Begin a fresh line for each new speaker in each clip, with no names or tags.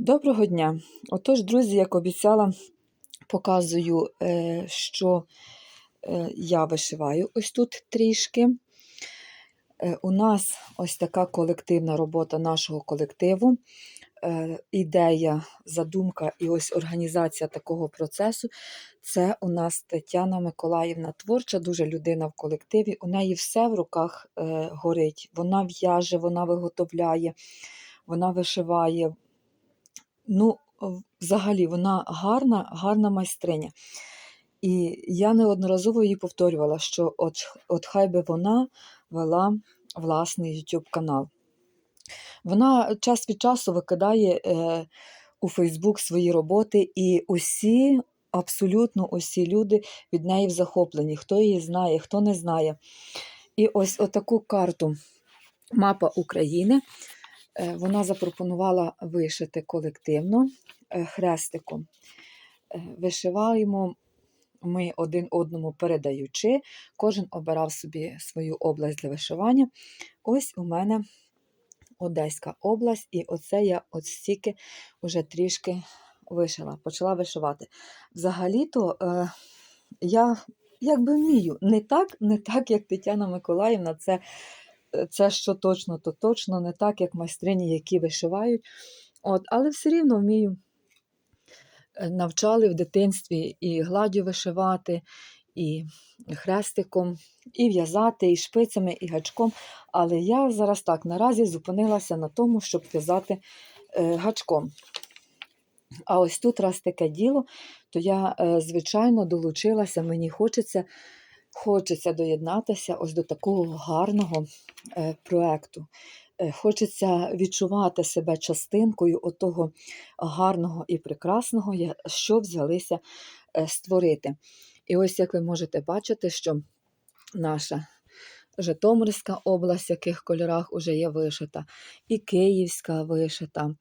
Доброго дня! Отож, друзі, як обіцяла, показую, е, що е, я вишиваю ось тут трішки. Е, У нас ось така колективна робота нашого колективу. Ідея, задумка і ось організація такого процесу це у нас Тетяна Миколаївна творча, дуже людина в колективі. У неї все в руках горить. Вона в'яже, вона виготовляє, вона вишиває. Ну, взагалі, вона гарна, гарна майстриня. І я неодноразово їй повторювала, що от, от хай би вона вела власний YouTube канал. Вона час від часу викидає е, у Фейсбук свої роботи, і усі, абсолютно усі люди від неї в захопленні. Хто її знає, хто не знає. І ось отаку карту Мапа України вона запропонувала вишити колективно е, хрестиком. Е, Вишиваємо ми один одному передаючи, кожен обирав собі свою область для вишивання. Ось у мене Одеська область, і оце я от стільки вже трішки вишила, почала вишивати. Взагалі-то е, я якби вмію. Не так, не так, як Тетяна Миколаївна, це, е, це що точно, то точно, не так, як майстрині, які вишивають. От, але все рівно вмію. Е, Навчали в дитинстві і гладдю вишивати, і хрестиком, і в'язати, і шпицями, і гачком. Але я зараз так наразі зупинилася на тому, щоб в'язати е, гачком. А ось тут раз таке діло, то я, е, звичайно, долучилася, мені хочеться, хочеться доєднатися ось до такого гарного е, проекту. Е, Хочеться відчувати себе частинкою отого гарного і прекрасного, що взялися е, створити. І ось як ви можете бачити, що наша Житомирська область, в яких кольорах вже є вишита, і Київська вишита,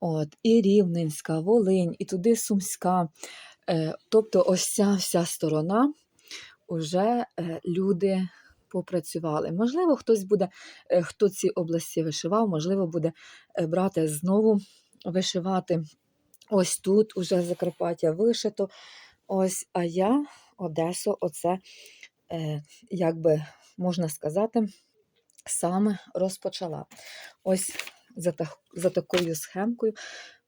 от, і Рівненська, Волинь, і туди Сумська. Тобто ось ця вся сторона вже е, люди попрацювали. Можливо, хтось буде, е, хто ці області вишивав, можливо, буде е, брати знову вишивати. Ось тут уже Закарпаття вишито. Ось, а я Одесу, оце, е, як би можна сказати, саме розпочала. Ось за, так, за такою схемкою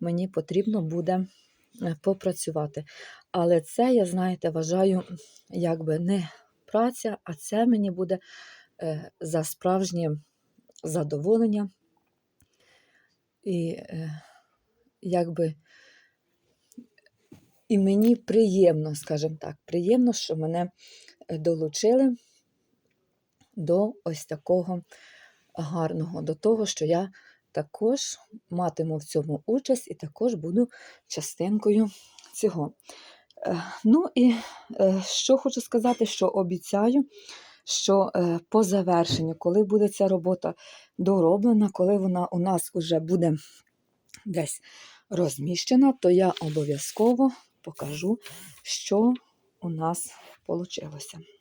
мені потрібно буде попрацювати. Але це, я, знаєте, вважаю, якби не праця, а це мені буде е, за справжнє задоволення. І е, якби і мені приємно, скажімо так, приємно, що мене е, долучили до ось такого гарного, до того, що я також матиму в цьому участь і також буду частинкою цього. Е, Ну і е, що хочу сказати, що обіцяю, що е, по завершенню, коли буде ця робота дороблена, коли вона у нас вже буде десь розміщена, то я обов'язково покажу, що у нас вийшло.